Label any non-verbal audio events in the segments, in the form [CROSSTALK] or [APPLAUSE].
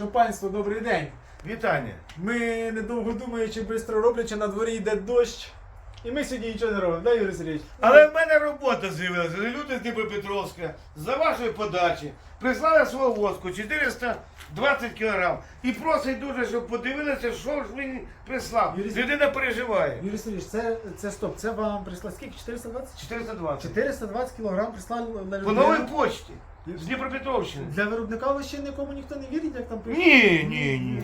Що панство, добрий день. Вітання. Ми недовго думаючи, швидко роблячи, на дворі йде дощ. І ми сьогодні нічого не робимо, да, Юрій Сергійович? Але в мене робота з'явилася. Люди з Дніпропетровська за вашої подачі прислали свого воску 420 кг. І просить дуже, щоб подивилися, що ж він прислав. Юрій- Людина переживає. Юрій Сергійович, це, це стоп, це вам прислали скільки? 420? 420. 420 кілограм прислали на По новій почті. З Дніпропетровщини. Для виробника ви ще нікому ніхто не вірить, як там пише? Ні, ні, ні.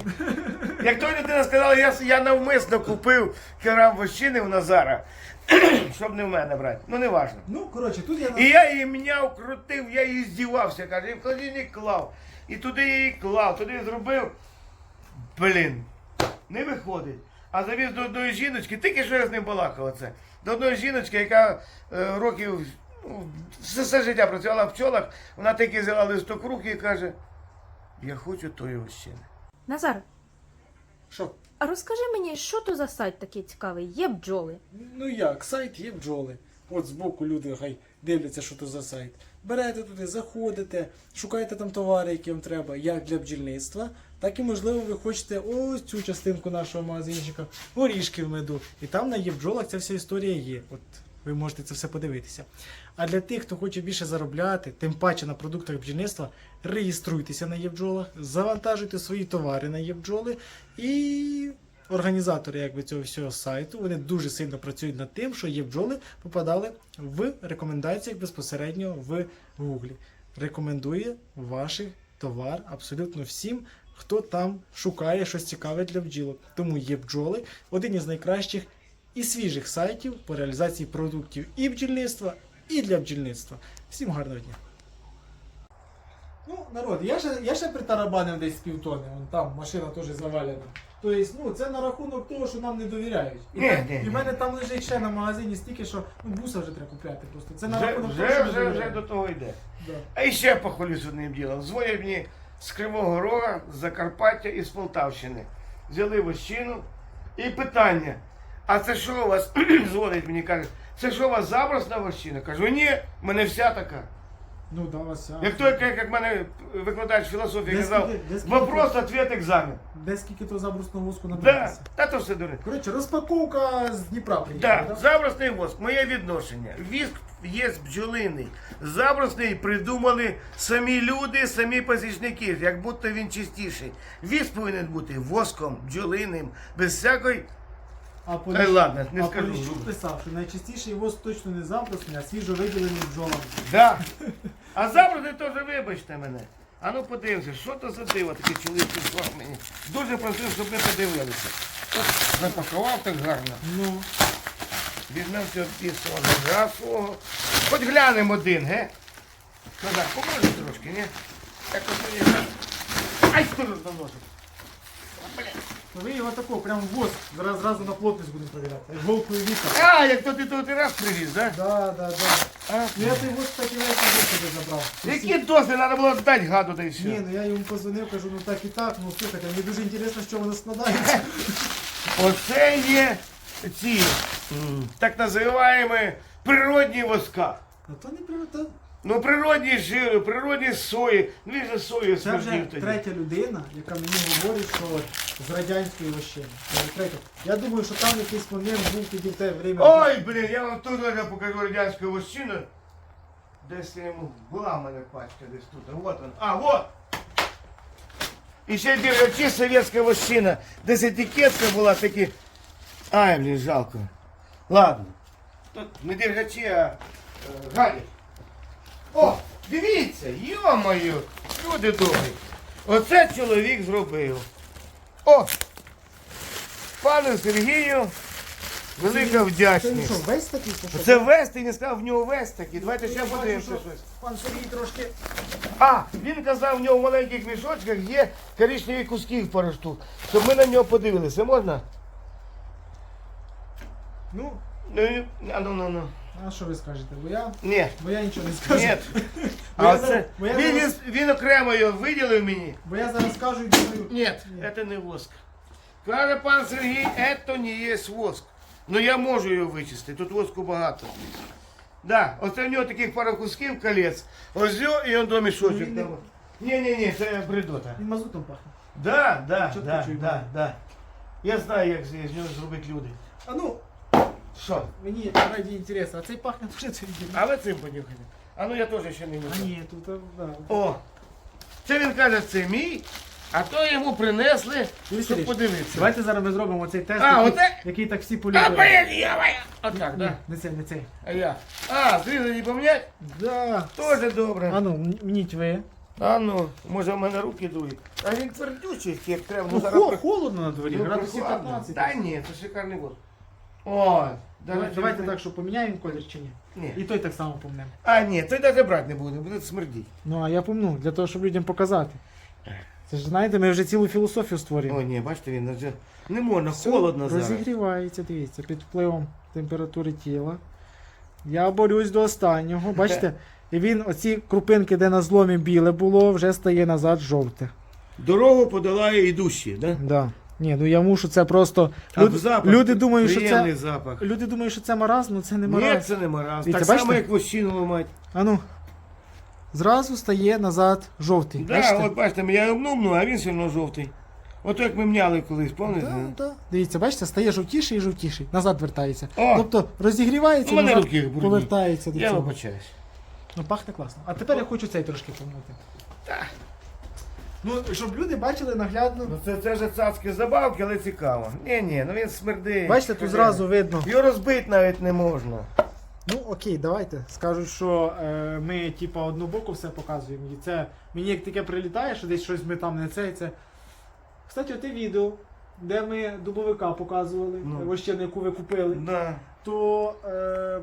Як той людина сказала, я, я навмисно купив кілограм вощини у Назара, [CLEARS THROAT] щоб не в мене брати. Ну не важно. Ну, коротше, тут я... І я її міняв, крутив, я її здівався, каже, і в холодильник клав. І туди я її клав, туди зробив. Блін, не виходить. А завіз до одної жіночки, тільки що я з ним балакав оце. До одної жіночки, яка е, років все, все життя працювала в пчолах, вона тільки взяла листок в руки і каже, я хочу тої ощини. Назар, Що? а розкажи мені, що то за сайт такий цікавий? Є бджоли. Ну як, сайт є бджоли. От збоку люди хай дивляться, що то за сайт. Берете туди, заходите, шукаєте там товари, які вам треба, як для бджільництва, так і можливо ви хочете ось цю частинку нашого магазинчика, горішки в меду. І там на є бджолах ця вся історія є. От ви можете це все подивитися. А для тих, хто хоче більше заробляти, тим паче на продуктах бджільництва, реєструйтеся на Євджолах, завантажуйте свої товари на Євджоли і організатори якби, цього всього сайту вони дуже сильно працюють над тим, що є бджоли попадали в рекомендаціях безпосередньо в Гуглі. Рекомендує ваш товар абсолютно всім, хто там шукає щось цікаве для бджілок. Тому є бджоли один із найкращих і свіжих сайтів по реалізації продуктів і бджільництва, і для бджільництва. Всім гарного дня! Ну, народ, я ще, я ще притарабанив десь півтони, вон там машина теж завалена. Тобто, ну, це на рахунок того, що нам не довіряють. І, Ні, так- ні, і ні. в мене там лежить ще на магазині стільки, що ну, буса вже треба купляти просто. Це на Вже, рахунок того, вже, що вже, вже до того йде. Да. А і ще похвалюсь одним ділом. Дзвонять мені з Кривого Рога, з Закарпаття і з Полтавщини. Взяли вощину. І питання. А це що у вас? [CLEARS THROAT] дзвонить мені, каже, це що у вас забросна вощина? Кажу, ні, в мене вся така. Ну, да, Вася. Як той, як, як мене викладач філософії Де казав, скільки- де скільки вопрос, ответ, екзамен. Де скільки то забрусного воску Да, набралося? та то все дури. Коротше, розпаковка з Дніпра приїхала, Так, забросний воск, моє відношення. Віск є бджолиний. Забросний придумали самі люди, самі пасічники, як будто він чистіший. Віск повинен бути воском, бджолиним, без всякої. А Та й ладно, не а скажу. Поліщук писав, що найчастіший воск точно не забрусний, а свіжо виділений бджолами. Да. [LAUGHS] А забросний теж вибачте мене. А ну подивимося, що то за диво таке чоловік прислав мені. Дуже просив, щоб ми подивилися. Запакував так гарно. Ну, Візьмемо цього пісного ножа свого. Хоч глянемо один, ге? Назар, поможеш трошки, ні? Так от мені. Ай, хто ж наносить? А. ви його тако, прям в воск, зараз зразу на плотність будемо перевіряти. Як голкою віка. А, як то ти тут раз привіз, да? Да, да, да. А? Ну я цей воск так і весь воск собі забрав. Які дози треба було здати гаду та й Ні, все. ну я йому позвонив, кажу, ну так і так, ну слухайте, мені дуже інтересно, що воно складається. [LAUGHS] Оце є ці м, так називаємо природні воска. Ну то не прям Ну, природні жири, природні сої. Ну, він же сою Це вже смердів тоді. третя людина, яка мені говорить, що от з радянської вощини. Це вже третя. Я думаю, що там якийсь момент був тоді в те время. Ой, блін, я вам тут вже покажу радянську вощину. Десь я йому була в мене пачка десь тут. Вот он. А, вот! І ще держачі совєтська вощина. Десь етикетка була такі. Ай, блін, жалко. Ладно. Тут не держачі, а е, гадять. О, дивіться, йо-моє, люди добрі. Оце чоловік зробив. О! Пане Сергію, велика вдячність. весь такий що? Це вест, ти не сказав в нього вест такий. Давайте ще подивимося що щось. Пан Сергій трошки. А, він казав, в нього в маленьких мішочках є коричневі куски в пару штук. Щоб ми на нього подивилися. Можна? Ну, Ну, ну, ну, ну. а що ви скажете? Бо я, Ні, бо я нічого не скажу. ні. [LAUGHS] Бо я А зараз- це, бо я він, зараз- він, він окремо його виділив мені. Бо я зараз скажу і думаю. Ні, це не воск. Каже пан Сергій, це не є воск. Ну я можу його вичистити, тут воску багато. Да, оце в нього таких пару кусків колець. Ось його і он до Ну, мішочок. він не- там. Ні, ні, ні, це бредота. Він мазутом пахне. Да, да, Чітко да, чую, да, да. да. Я знаю, як з з нього зробити люди. А ну, Що? мені раді інтересно, а цей пахне дуже це віддільно. А ви цим понюхайте. А ну я теж ще не А нюхав. ні, тут, а, да. О! Це він каже, це мій, а то йому принесли, Юрій щоб Сергійович, подивитися. Давайте зараз ми зробимо цей тест, А, який, оте? який так всі А, полюбили. блін, я, я. Отак, Ні, да? не цей, не цей. А я. А, зрізані помінять? Да. Тоже добре. А ну, м- мніть ви. А ну, може в мене руки дують. А він твердючий, як треба. Ну, зараз хо- холодно на дворі, Ну, градусів прохладно. 15. Та ні, це шикарний год. О, Давай- Давайте так, що поміняємо колір чи ні. Ні. І той так само помнемо. А, ні, той навіть брати не буде, буде смердіть. Ну, а я помну, для того, щоб людям показати. Це ж знаєте, ми вже цілу філософію створюємо. О, ні, бачите, він вже не можна, Все холодно зараз. Розігрівається, дивіться, під впливом температури тіла. Я борюсь до останнього. Бачите? [LAUGHS] І він, оці крупинки, де на зломі біле було, вже стає назад жовте. Дорогу подолає ідущі, да? Да. Ні, ну я мушу це просто. А Люд- запах, люди думають, що приємний це. запах. Люди думають, що це маразм, ну це не Ні, це не мараз. Дивіться, Так само, бачите? як вощину ламати. А ну. Зразу стає назад жовтий. Да, бачите? от бачите, я обнумну, а він все одно жовтий. От як ми мняли колись, пам'ятаєте? Да, да. Дивіться, бачите, стає жовтіший і жовтіший, назад вертається. О! Тобто розігрівається, У мене назад руки брудні. повертається до Я цього. вибачаюсь. Ну пахне класно. А тепер я хочу цей трошки помити. Ну, щоб люди бачили наглядно. Ну це, це ж цацькі забавки, але цікаво. Ні, ні, ну він смердить. Бачите, тут зразу видно. Його розбити навіть не можна. Ну окей, давайте. Скажуть, що е, ми типа одну боку все показуємо. І це мені як таке прилітає, що десь щось ми там не це і це. Кстати, оте відео, де ми дубовика показували, Ну. вощину, яку ви купили, Да. то е,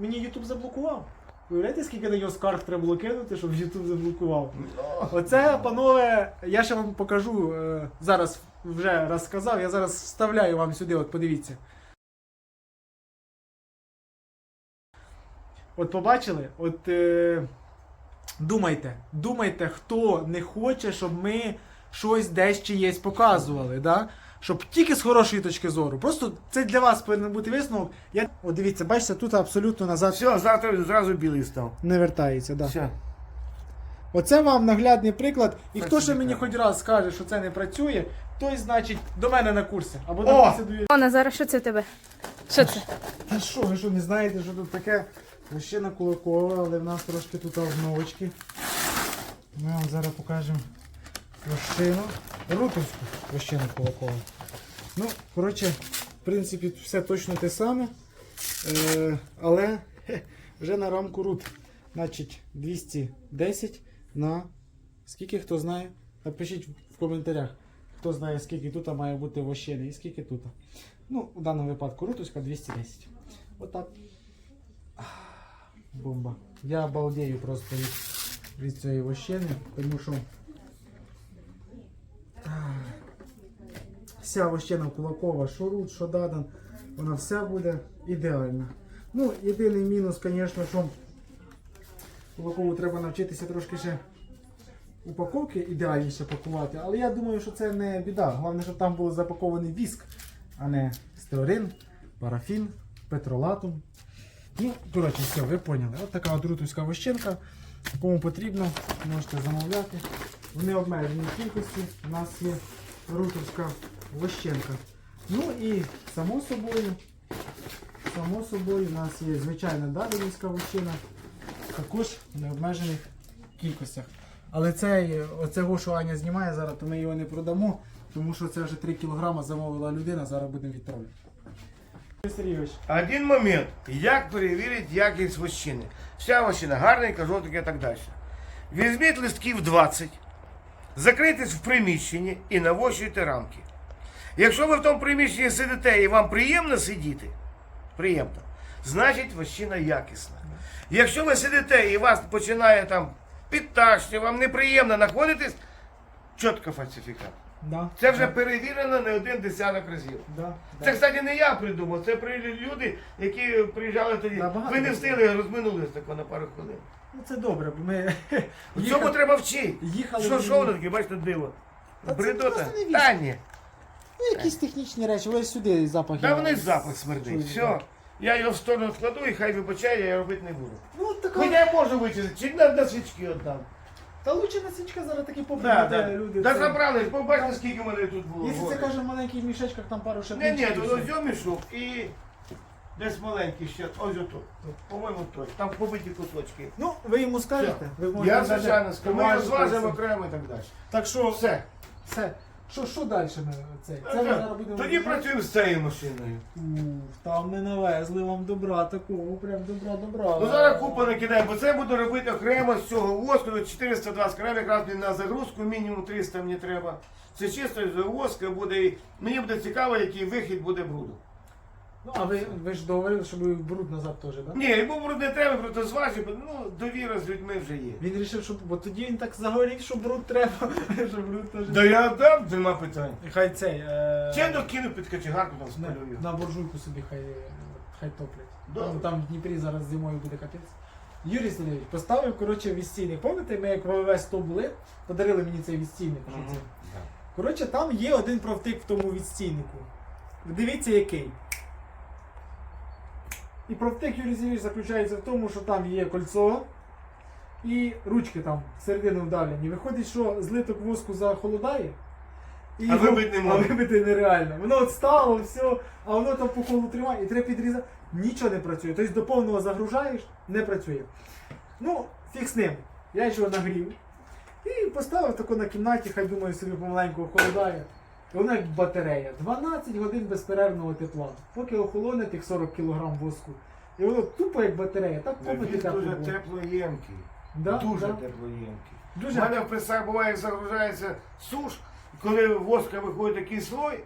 мені YouTube заблокував. Уявляєте, скільки на нього скарг треба було кинути, щоб YouTube заблокував? Оце, панове, я ще вам покажу. е, Зараз вже раз сказав, я зараз вставляю вам сюди, от подивіться. От побачили? От е, думайте, думайте, хто не хоче, щоб ми щось десь чиєсь показували, да? Щоб тільки з хорошої точки зору. Просто це для вас повинен бути висновок. Я... От дивіться, бачите, тут абсолютно назад Все, завтра зразу білий став. не вертається. Да. Все. Оце вам наглядний приклад. І хто ще мені так. хоч раз скаже, що це не працює, той, значить, до мене на курси. Або О! на курси до О, Назара, що це в тебе? Що це? Та що, ви що не знаєте, що тут таке вощина кулакова, але в нас трошки тут обновочки. Ми вам зараз покажемо вощину. Рутовську вощину кулакову. Ну, коротше, в принципі, все точно те саме. Е, але вже на рамку рут. Значить, 210 на скільки хто знає? Напишіть в коментарях, хто знає, скільки тут має бути вощини і скільки тут. Ну, у даному випадку рутуська 210. Отак. Бомба. Я обалдею просто від, від цієї вощини, тому що вся вощина кулакова, що рут, що дадан, вона вся буде ідеальна. Ну, єдиний мінус, звісно, що кулакову треба навчитися трошки ще упаковки ідеальніше пакувати, але я думаю, що це не біда. Головне, щоб там був запакований віск, а не стеарин, парафін, петролатум. Ну, коротше, все, ви поняли. От така от рутуська вощинка. Кому потрібно, можете замовляти. В необмеженій кількості у нас є рутовська вощинка. Ну і само собою, само собою, у нас є звичайна даденівська вощина, також в необмежених кількостях. Але цей, оцього, що Аня знімає зараз, то ми його не продамо, тому що це вже 3 кг замовила людина, зараз будемо відправляти. Сергійович, Один момент. Як перевірити якість вощини? Вся вощина гарненька, жовтенька і так далі. Візьміть листків 20, закрийтесь в приміщенні і навощуйте рамки. Якщо ви в тому приміщенні сидите і вам приємно сидіти, приємно, значить вощина якісна. Якщо ви сидите і вас починає там підташнювати, вам неприємно знаходитись, чітко фальсифікат. да, Це вже перевірено не один десяток разів. да, Це, кстати, не я придумав, це люди, які приїжджали тоді. Да, багато Ви не встигли, розминулись тако на пару хвилин. Ну це добре, бо ми В їхали- цьому треба вчити. їхали. Що що воно таке, бачите, диво. Та Бредота? Та ні. Ну, якісь технічні речі, ось сюди запах. Та вони запах смердить. Все. Я його в сторону складу і хай вибачає, я робити не буду. Ну, така... Хоча я можу вичистити, чи на, на свічки віддам. Та лучше насічка зараз такі попри Да, да. люди. Да це- забрали, побачите, скільки мене тут було. Якщо це каже в маленьких мішечках, там пару Ні, шапочок. ні, тут ось мішок і десь маленький ще, ось ото. По-моєму, той. Там побиті кусочки. Ну, ви йому скажете. Ви можете Я, звичайно, скажу, ми його зважимо окремо і так далі. Так що, Все. все. Що, що далі ми це? Це ми зараз будемо. Тоді працюємо з цією машиною. Уф, там не навезли вам добра такого, прям добра, добра. Ну зараз купу накидаємо, бо це буду робити окремо з цього воску, тут 420 грам, якраз мені на загрузку, мінімум 300 мені треба. Це чисто з воска буде. і Мені буде цікаво, який вихід буде бруду. Ну, а ви, ви ж договорили, щоб ви в бруд назад теж, так? Да? Ні, йому бруд не треба, просто зважити, ну довіра з людьми вже є. Він вирішив, що бо тоді він так загорів, що бруд треба, [LAUGHS] що бруд теж. Да я дам, нема питань. Хай цей. Е... Чим докину під кочегарку там спалюю. на буржуйку собі хай, хай топлять. Добре. Там, там в Дніпрі зараз зимою буде капець. Юрій Сергійович поставив, коротше, відстійник. Пам'ятаєте, ми як в ВВС 100 були, подарили мені цей відстійник. що Мгм. Коротше, там є один провтик в тому відстійнику. Дивіться який. І провтик Юрій заключається в тому, що там є кольцо і ручки там всередину вдавлені. Виходить, що злиток воску захолодає. І А вибити не а вибити нереально. Воно от стало, все, а воно там по колу тримає і треба підрізати. Нічого не працює. Тобто до повного загружаєш, не працює. Ну, фіг з ним. Я його нагрів. І поставив тако на кімнаті, хай думаю, собі помаленьку охолодає. І воно як батарея. 12 годин безперервного тепла. Поки охолоне тих 40 кг воску. І воно тупо як батарея, так Він попити тепло дуже було. теплоємкий. Да, Дуже да. теплоємкий. У Дуже. мене в пресах буває, як загружається суш, коли воска виходить такий слой,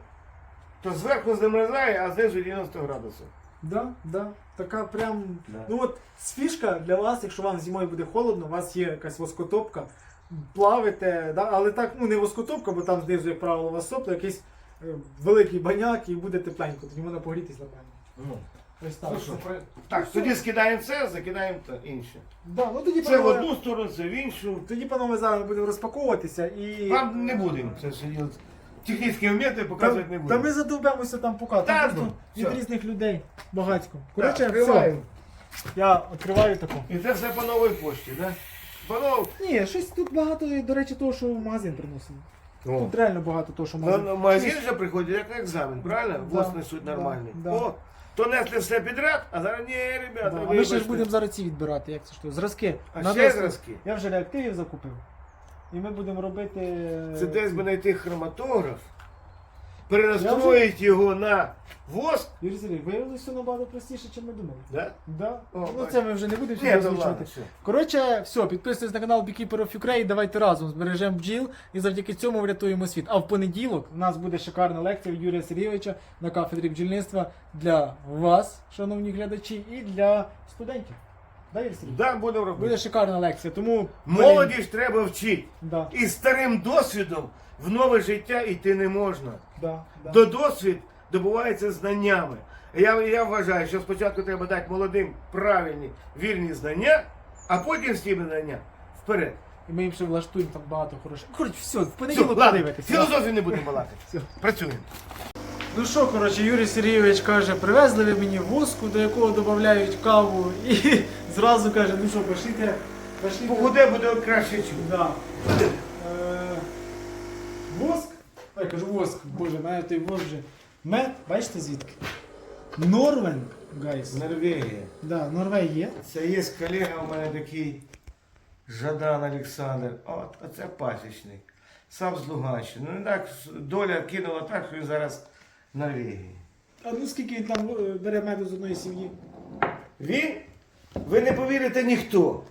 то зверху замерзає, а знизу 90 градусів. Да, да. Така прям. Да. Ну от фішка для вас, якщо вам зимою буде холодно, у вас є якась воскотопка, плавите, да? але так, ну не воскотопка, бо там знизу, як правило, у вас сопло, якийсь е, великий баняк і буде тепленько, тоді можна погрітись нормально. Ну, Ось так. ну що, Так, тоді скидаємо це, закидаємо те інше. Да, ну тоді, Це в панове, одну сторону, це в іншу. тоді, панове, зараз будемо розпаковуватися і. Вам не будемо це все. Технічні Та, показувати не та будемо. ми задовбемося там. Там Та, просто ну, від все. різних людей багатько. Так, Коротше, все. відкриваємо. Я відкриваю таку. І це все по новій пошті, так? По. Ні, щось тут багато, до речі, того, що в магазин приносили. О. Тут реально багато того, що в магазин. на магазин вже приходять як на екзамен, правильно? Да, Воз несуть нормальний. да. О, то несли все підряд, а зараз ні, ребята, Да, а ми ще ж будемо зараз ці відбирати, як це що? Зразки. А ще доску. зразки? Я вже реактивів закупив. І ми будемо робити. Це десь би знайти хроматограф, перенастроїти його на воск. Юрій Сергійович, виявилося все набагато простіше, ніж ми думали. Да? Да? О, ну це ми вже не будемо Ні, озвучувати. все. Коротше, все, підписуйтесь на канал Beekeeper of Ukraine, давайте разом збережемо бджіл і завдяки цьому врятуємо світ. А в понеділок у нас буде шикарна лекція від Юрія Сергійовича на кафедрі бджільництва для вас, шановні глядачі, і для студентів. Да, Юрій Сергійович? Да, будемо робити. Буде шикарна лекція, тому Молоді ж треба вчити. Да, І старим досвідом в нове життя йти не можна. Да, да. До досвід добувається знаннями. Я, я вважаю, що спочатку треба дати молодим правильні, вірні знання, а потім тими знання вперед. І ми їм ще влаштуємо там багато хороших. Коротше, все, в понеділок ладно, подивитесь. філософію не будемо балакати. Все. Працюємо. Ну що, коротше, Юрій Сергійович каже, привезли ви мені воску, до якого додають каву, і [LAUGHS] зразу каже, ну що, пошліте, пошліте. Погоде буде краще чути. Да. Воск. Кажу воск, боже, мене той воск вже. Мед, бачите звідки? Норвен, гайс. Норвегія. Да, Норвегія. Це є колега у мене такий Жадан Олександр. От, оце пасічник. Сам з Луганщини. Ну так доля кинула так, що він зараз в Норвегії. А ну скільки він там е, бере меду з одної сім'ї? Він, ви не повірите ніхто.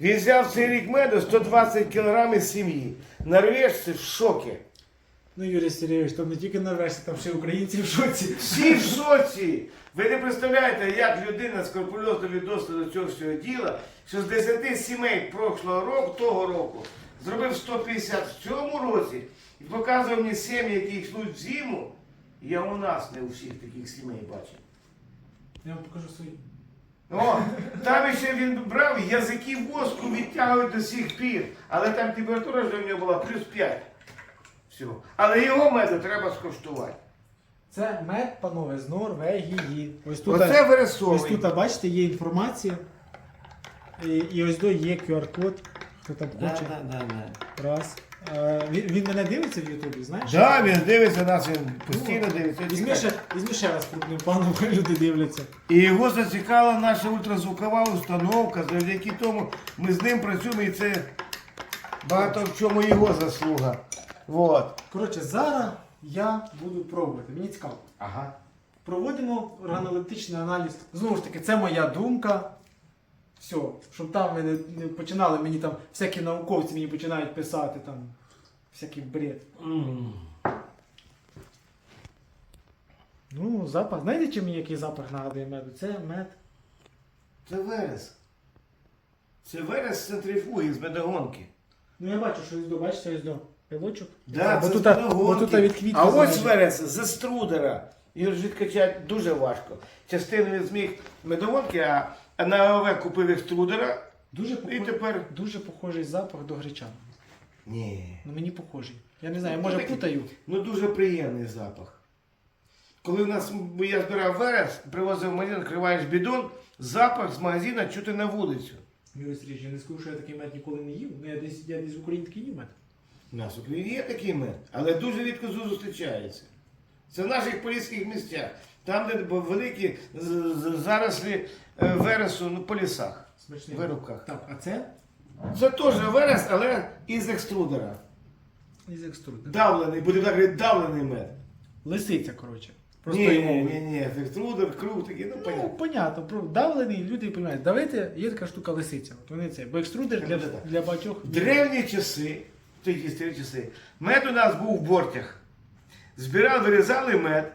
Він взяв цей рік меду 120 кг з сім'ї. Норвежці в шокі. Ну, Юрій Сергійович, там не тільки норвежці, там ще й українці в шоці. Всі в шоці. Ви не представляєте, як людина скрупульозно відноситься до цього всього діла, що з 10 сімей прошлого року, того року, зробив 150 в цьому році і показував мені сім'ї, які йшли в зиму. Я у нас не у всіх таких сімей бачив. Я вам покажу свої. О, там ще він брав язики воску відтягують до сих пір. Але там температура вже в нього була плюс 5. Всього. Але його меду треба скуштувати. Це мед, панове, з Норвегії. Ось тут, Оце ось вересовий. тут, бачите, є інформація. І, і ось до є QR-код. Хто там хоче. да, да, да. Раз. А, він, він мене дивиться в Ютубі, знаєш? Да, він дивиться нас, він постійно дивиться. Візьми ще, візьми ще раз крупним планом, [LAUGHS] люди дивляться. І його зацікавила наша ультразвукова установка. Завдяки тому ми з ним працюємо і це багато в чому його заслуга. Вот. Коротше, зараз я буду пробувати. Мені цікаво. Ага. Проводимо органолептичний аналіз. Знову ж таки, це моя думка. Все, щоб там ви не, не починали мені там всякі науковці мені починають писати там всякий бред. Ну, запах. Знаєте, чим мені який запах нагадує меду? Це мед. Це верес. Це верес з центрифуги, з медогонки. Ну я бачу, що ось до, бачите, ось до пилочок. Да, це з від квітки. А ось верес з струдера. Його ж відкачати дуже важко. Частину він зміг медогонки, а а на ОВ купив екструдера. Дуже І похожий, тепер. дуже похожий запах до гречаного. Ні. Ну мені похожий. Я не знаю, Ну, може такий. путаю. Ну дуже приємний запах. Коли в нас я збирав верес, привозив в магазин, відкриваєш бідон, запах з магазина чути на вулицю. Юрій Сергійович, я не скажу, що я такий мед ніколи не їв. Ну я десь я десь в Україні такий їв мед. У нас в Україні є такий мед, але дуже рідко зустрічається. Це в наших поліських місцях, там, де великі зарослі е, вересу ну, по лісах, Смачний. вирубках. Так, а це Це теж верес, але із екструдера. із екструдера. Давлений, будемо так говорити, давлений мед. Лисиця, коротше. Ні, Простою ні, мовою. ні, ні, екструдер, круг такий, ну Ну, понятно. понятно, про- давлений, люди розуміють. Давайте, є така штука лисиця. От вони це. Бо екструдер для, Так. для багатьох. В древні часи, в ті старі часи, мед у нас був в бортях. Збирали, вирізали мед,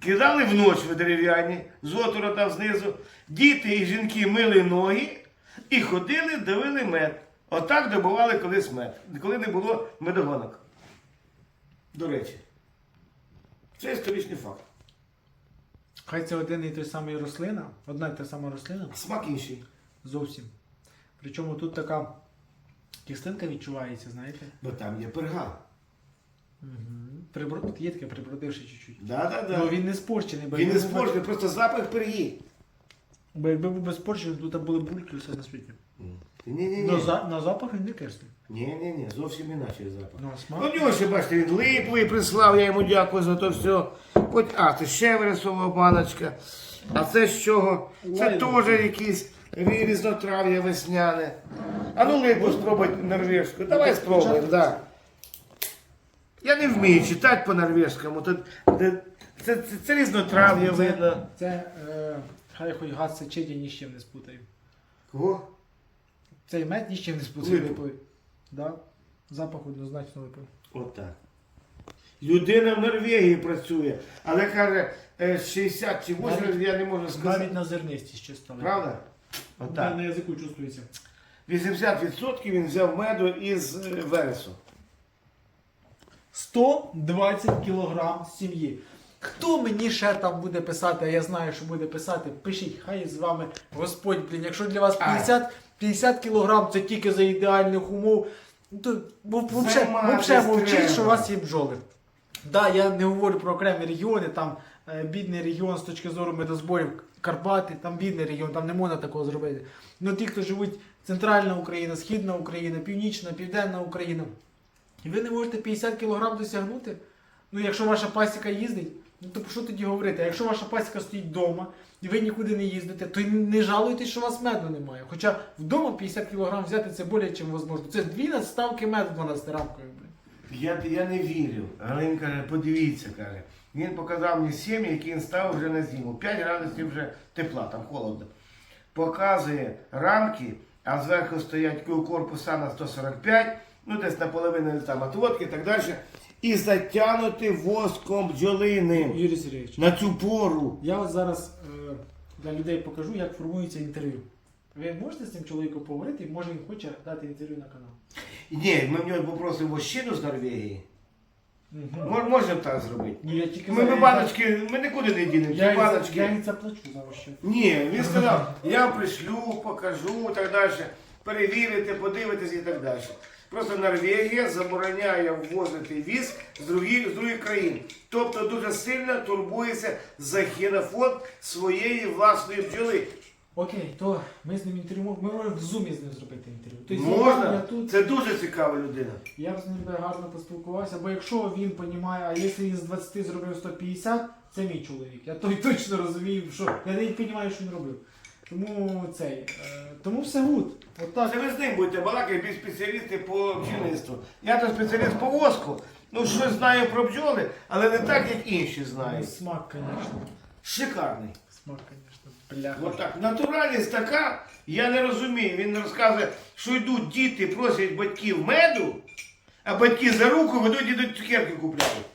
кидали в ноч в дерев'яні, з отвора там знизу. Діти і жінки мили ноги і ходили, давили мед. Отак добували колись мед, коли не було медогонок. До речі, це історичний факт. Хай це один і той самий рослина, одна і та сама рослина. Смак інший. Зовсім. Причому тут така кислинка відчувається, знаєте. Бо там є перга. Угу. Прибро... Є таке прибродивши чуть-чуть. Да-да-да. Ну він не спорчений, бо Він не якби був- спортний, просто запах перги. Бо якби був без спорчений, тут були бульки все на світі. Ні-ні-ні. На, за... на запах він не кислий. Ні, ні, ні, зовсім інакший запах. Ну, а Ну, смак. у нього ще, бачите, він липовий прислав, я йому дякую за то все. Хоч, а, це ще вересова баночка. А це з чого? Це теж рі- різнотрав'я весняне. А ну липу спробуй норвежську. Давай спробуємо, да. Я не вмію читати по-норвежському. Тут, де- це, це, це різнотрав'я видно. Це е... хай хоч газ це чеді ні з чим не спутаю. Кого? Цей мед ні з чим не спутаю. Липовий. Да? Запах однозначно липовий. Отак. Людина в Норвегії працює, але каже, е, 60 чи 80, я не можу сказати. Навіть на зернистість чисто. Правда? На, Отак. на язику чувствується. 80% він взяв меду із е, вересу. 120 кілограм сім'ї. Хто мені ще там буде писати, а я знаю, що буде писати, пишіть, хай з вами Господь, блін. Якщо для вас 50, 50 кілограм це тільки за ідеальних умов, то взагалі мовчіть, що у вас є бджоли. Да, я не говорю про окремі регіони, там е, бідний регіон з точки зору медозборів, Карпати, там бідний регіон, там не можна такого зробити. Ну ті, хто живуть центральна Україна, Східна Україна, Північна, Південна Україна. І ви не можете 50 кг досягнути. Ну, якщо ваша пасіка їздить, ну то що тоді говорити? А якщо ваша пасіка стоїть вдома і ви нікуди не їздите, то не жалуйтесь, що у вас меду немає. Хоча вдома 50 кг взяти це більше, ніж можливо. Це дві надставки меду 12 рамкою. Я, я не вірю. Він каже, подивіться, каже. Він показав мені сім'ї, які він ставив вже на зиму. 5 градусів вже тепла, там холодно. Показує рамки, а зверху стоять корпуса на 145, ну десь наполовину там отводки і так далі. І затягнути воском бджолиним Юрій Сергійович, на цю пору. я от зараз е, для людей покажу, як формується інтерв'ю. Ви можете з цим чоловіком поговорити, може він хоче дати інтерв'ю на канал. Ні, ми в нього попросимо вощину з Норвегії. Угу. Можемо так зробити. Ні, я тільки Ми, за- ми баночки, ми нікуди не дінемо. Я, Ці я, баночки. я їй заплачу за що. Ні, він сказав, я пришлю, покажу і так далі, перевірите, подивитесь і так далі. Просто Норвегія забороняє ввозити віз з других, з других країн. Тобто дуже сильно турбується за генофонд своєї власної бджоли. Окей, то ми з ним інтерв'ю. Ми можемо в зумі з ним зробити інтерв'ю. Тобто Можна? я тут. Це дуже цікава людина. Я б з ним би гарно поспілкувався, бо якщо він розуміє, а якщо він з 20 зробив 150, це мій чоловік. Я той точно розумію, що я не розумію, що він робив. Тому цей. Е, тому все гуд. Отак. Це ви з ним будете балакати, ви спеціалісти по бджільництву. Я то спеціаліст по воску. Ну, щось знаю про бджоли, але не так, як інші Ну, знають. Смак, звісно. Шикарний. Смак, звісно. Бляха. От так. Натуральність така, я не розумію. Він розказує, що йдуть діти, просять батьків меду, а батьки за руку ведуть і до цукерки купляють.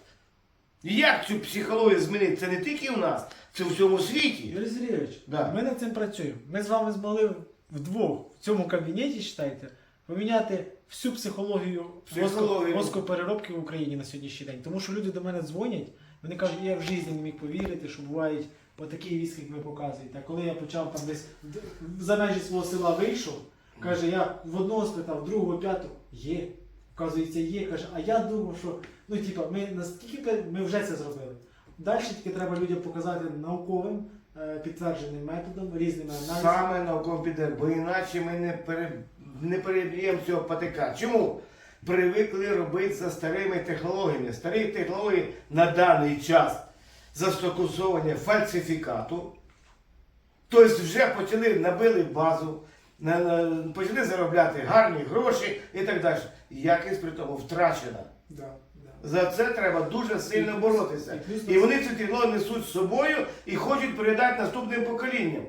Як цю психологію змінити? Це не тільки в нас, це в всьому світі. Юрій Сергійович, Да. ми над цим працюємо. Ми з вами змогли вдвох в цьому кабінеті, читайте, поміняти всю психологію, Психологію. воско- воскопереробки в Україні на сьогоднішній день. Тому що люди до мене дзвонять, вони кажуть, я в житті не міг повірити, що бувають отакі військи, як ви показуєте. А коли я почав там десь за межі свого села вийшов, каже, я в одного спитав, другого, п'ятого, є. Вказується, є. Каже, а я думав, що ну, типа, ми наскільки ми вже це зробили. Далі тільки треба людям показати науковим е, підтвердженим методом, різними аналізами. Саме науково піде, бо іначе ми не, пере, не переб'ємо цього патика. Чому? Привикли робити за старими технологіями. Старі технології на даний час застосовування фальсифікату. Тобто вже почали набили базу, почали заробляти гарні гроші і так далі. Якість при тому втрачена. Да, да. За це треба дуже сильно боротися. і вони цю технологію несуть з собою і хочуть передати наступним поколінням.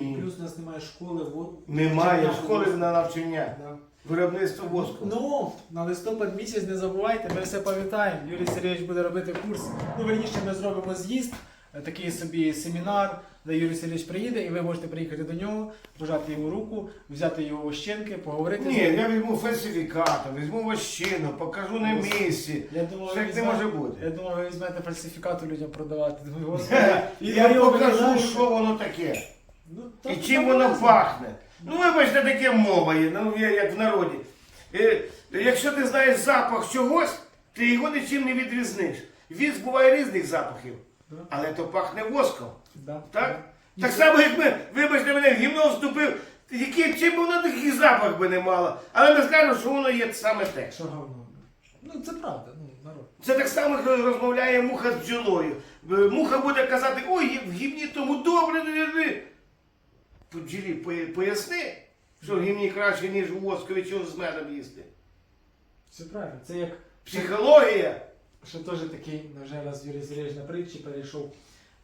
І плюс у нас немає школи. во- Немає навчання школи на навчання. Да. Виробництво воску. Ну, на листопад місяць не забувайте, ми все пам'ятаємо. Юрій Сергійович буде робити курс. Ну, верніше, ми зробимо з'їзд, е, такий собі семінар, де Юрій Сергійович приїде, і ви можете приїхати до нього, пожати йому руку, взяти його ощенки, поговорити Ні, з ним. я візьму фальсифікатор, візьму вощину, покажу на місці. Я думав, Що ви як не візьмете- може бути? Я думав, ви візьмете фальсифікату людям продавати. Думаю, [LAUGHS] господи, і Я ви його покажу, викидаєте. що воно таке. Ну, І чим воно пахне. Ну, вибачте, таке мова є, ну, я- як в народі. Е, Якщо ти знаєш запах чогось, ти його нічим не відрізниш. Віз буває різних запахів, Да. але то пахне воском. Да. Так? Так само, як ми, вибачте мене, в гімно вступив, який, чим би воно такий запах би не мало. Але ми скажемо, що воно є саме те. Що говно? Ну, це правда, ну, народ. Це так само, коли розмовляє муха з бджолою. Е, Муха буде казати, ой, в гімні тому добре, не не. По бджолі поя- поясни, що гімні краще, ніж у воскові з медом їсти. Все правильно. Це як Психологія. Ще теж такий, вже раз Юрій Сергійович на притчі перейшов.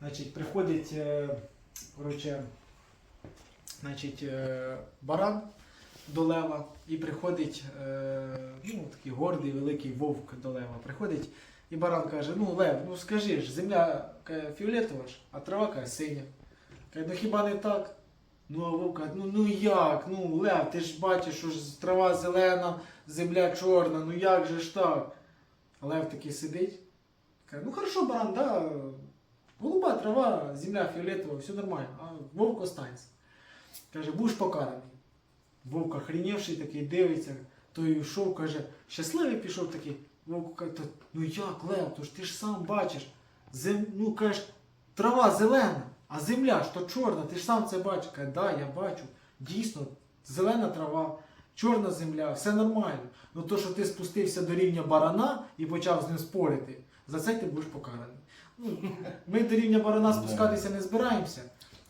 Значить, приходить, е, коротше, значить, е, баран до лева і приходить е, ну, такий гордий великий вовк до лева. Приходить і баран каже: ну Лев, ну скажи ж, земля фіолетова ж, а трава каже синя. Каже, ну хіба не так? Ну, а вовк каже, ну, ну як? Ну, Лев, ти ж бачиш, що ж трава зелена, земля чорна, ну як же ж так? Лев такий сидить. Каже, ну хорошо, баран, да, голуба трава, земля фіолетова, все нормально, а вовк останься. Каже, будеш покараний. Вовк охренівший такий дивиться, той йшов, каже, щасливий пішов такий. Вовк каже, ну як, Лев, то ж ти ж сам бачиш. Зем... Ну кажеш, трава зелена, а земля ж то чорна, ти ж сам це бачиш. Каже, да, я бачу. Дійсно, зелена трава, чорна земля, все нормально. Ну то, що ти спустився до рівня барана і почав з ним спорити, за це ти будеш покараний. Ну, ми до рівня барана спускатися не збираємося.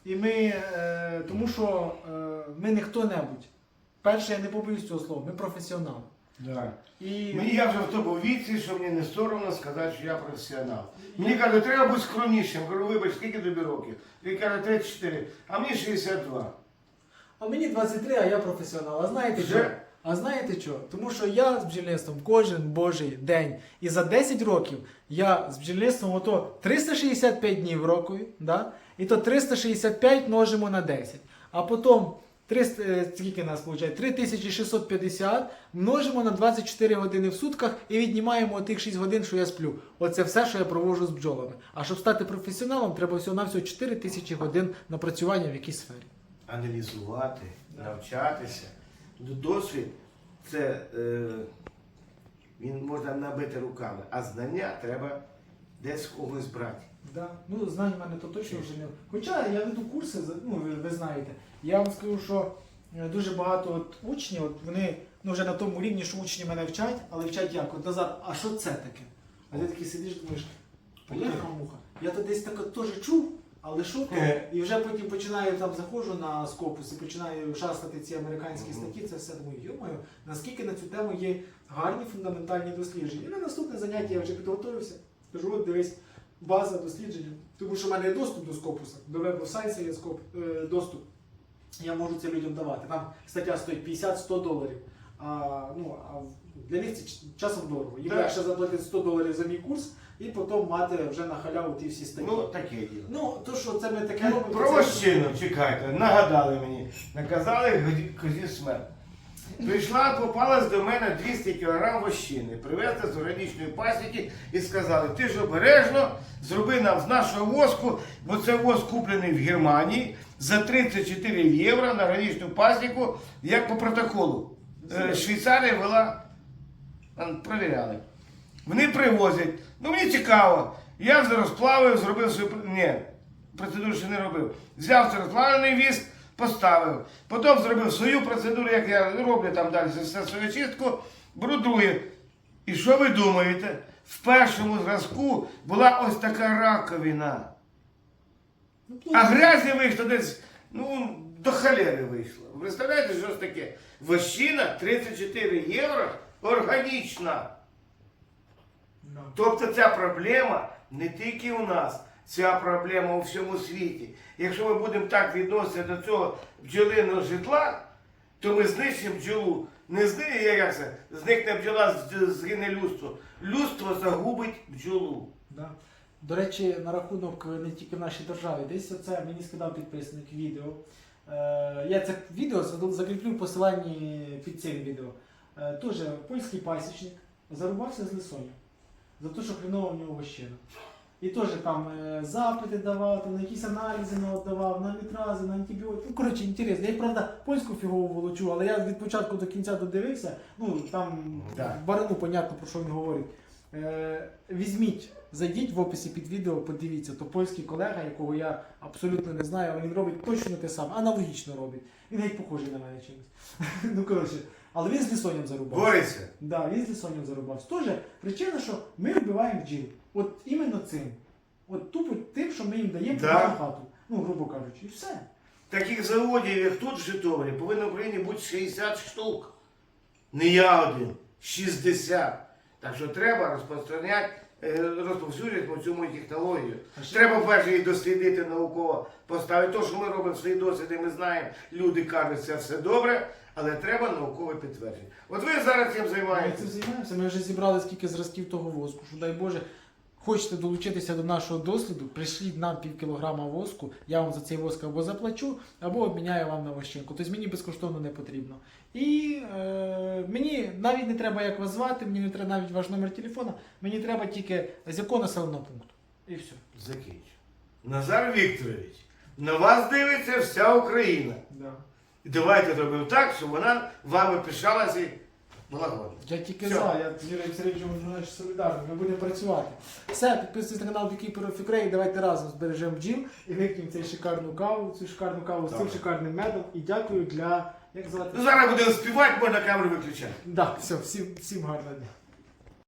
І ми, е, тому що е, ми не хто-небудь. Перше, я не побоюсь цього слова, ми професіонали. Да. І Мені я вже в тому віці, що мені не соромно сказати, що я професіонал. Мені кажуть, треба бути скромнішим. Кажу, вибач, скільки тобі років? Він каже, 34, а мені 62. А мені 23, а я професіонал. А знаєте Вже? що? А знаєте що? Тому що я з бджільництвом кожен божий день. І за 10 років я з бджільництвом ото 365 днів року, да? і то 365 множимо на 10. А потім 300, е, скільки нас виходить? 3650 множимо на 24 години в сутках і віднімаємо тих 6 годин, що я сплю. Оце все, що я проводжу з бджолами. А щоб стати професіоналом, треба всього-навсього 4 тисячі годин напрацювання в якійсь сфері. аналізувати, навчатися. Досвід це е, він можна набити руками, а знання треба десь когось брати. Да. Ну, знань в мене то точно вже не. Хоча я веду курси, ну ви, ви знаєте. Я вам скажу, що е, дуже багато от учнів, от вони ну, вже на тому рівні, що учні мене вчать, але вчать як? От назад, а що це таке? А ти такий сидиш, думаєш, поляха муха. Я то десь таке теж чув, але що то? Е. І вже потім починаю там заходжу на скопус і починаю шастати ці американські статті, це все думаю, йомаю, наскільки на цю тему є гарні фундаментальні дослідження. І на наступне заняття я вже підготовився. Кажу, от дивись, база дослідження. Тому що в мене є доступ до скопуса, до Web of Science є скоп, е, доступ. Я можу це людям давати. Там стаття стоїть 50-100 доларів. А, ну, а для них це часом дорого. Їм легше заплатити 100 доларів за мій курс і потім мати вже на халяву ті всі статті. Ну, таке діло. Ну, то, що це ми таке робимо. Про це- чекайте, нагадали мені. Наказали козі смерть. Прийшла, попалась до мене 200 кг вощини, привезли з органічної пасіки і сказали, ти ж обережно зроби нам з нашого воску, бо це воск куплений в Германії за 34 євро на органічну пасіку, як по протоколу. Е, Швейцарія вела, провіряли. Вони привозять. Ну мені цікаво. Я вже розплавив, зробив свою. Ні, процедуру ще не робив. Взяв цей розплавлений віз, поставив. Потім зробив свою процедуру, як я роблю там далі все свою чистку, беру друге. І що ви думаєте? В першому зразку була ось така раковина. Ну, А грязі вийшло десь, ну, до холери вийшло. Представляєте, що це таке? Вощина 34 євро органічна. Ну. Тобто ця проблема не тільки у нас, ця проблема у всьому світі. Якщо ми будемо так відноситися до цього бджолиного житла, то ми знищимо бджолу. Не зни, як це, зникне бджола, згине людство. Людство загубить бджолу. Да. До речі, на рахунок е, не тільки в нашій державі, десь оце мені скидав підписник відео. Е, я це відео закріплю в посиланні під цим відео. Е, Тоже польський пасічник зарубався з лисоню за те, що хреново в нього вощина. І теж там е, запити давав, там, на якісь аналізи давав, на нітрази, на антибіотики. Ну, коротше, інтересно. Я, правда, польську фігову волочу, але я від початку до кінця додивився. Ну, там Так. барину понятно, про що він говорить. Е, візьміть, зайдіть в описі під відео, подивіться, то польський колега, якого я абсолютно не знаю, він робить точно те саме, аналогічно робить. Він геть похожий на мене чимось. [LAUGHS] ну, коротше, але він з лісоням зарубався. Бореться. Да, він з лісоням зарубався. Тоже причина, що ми вбиваємо бджіл. От іменно цим. От тупо тим, що ми їм даємо Да. на хату. Ну, грубо кажучи, і все. Таких заводів, як тут в Житомирі, повинно в Україні бути 60 штук. Не я один, 60. Так що треба розпространяти, е, розповсюджувати цю мою технологію. Треба перше її дослідити науково, поставити. То, що ми робимо свої досліди, ми знаємо, люди кажуть, це все добре, але треба наукове підтвердження. От ви зараз цим Ми цим займаєтесь. займаємося. Ми вже зібрали скільки зразків того воску, що дай Боже. Хочете долучитися до нашого досліду, прийшліть нам пів кілограма воску, я вам за цей воск або заплачу, або обміняю вам на вощинку. Тобто мені безкоштовно не потрібно. І е, мені навіть не треба як вас звати, мені не треба навіть ваш номер телефона, мені треба тільки з якого населеного пункту. І все. Закінчу. Назар Вікторович, на вас дивиться вся Україна. Да. І давайте зробимо так, щоб вона вами пишалася і. Я тільки Все. за, я з Юрієм Сергійовичем солідарний, ми будемо працювати. Все, підписуйтесь на канал of Ukraine, давайте разом збережемо бджіл і вип'ємо цю шикарну каву, цю шикарну каву з цим Так. шикарним медом. І дякую для. Як звати? Ну зараз будемо співати, можна камеру виключати. Да, все, всім, всім гарного дня.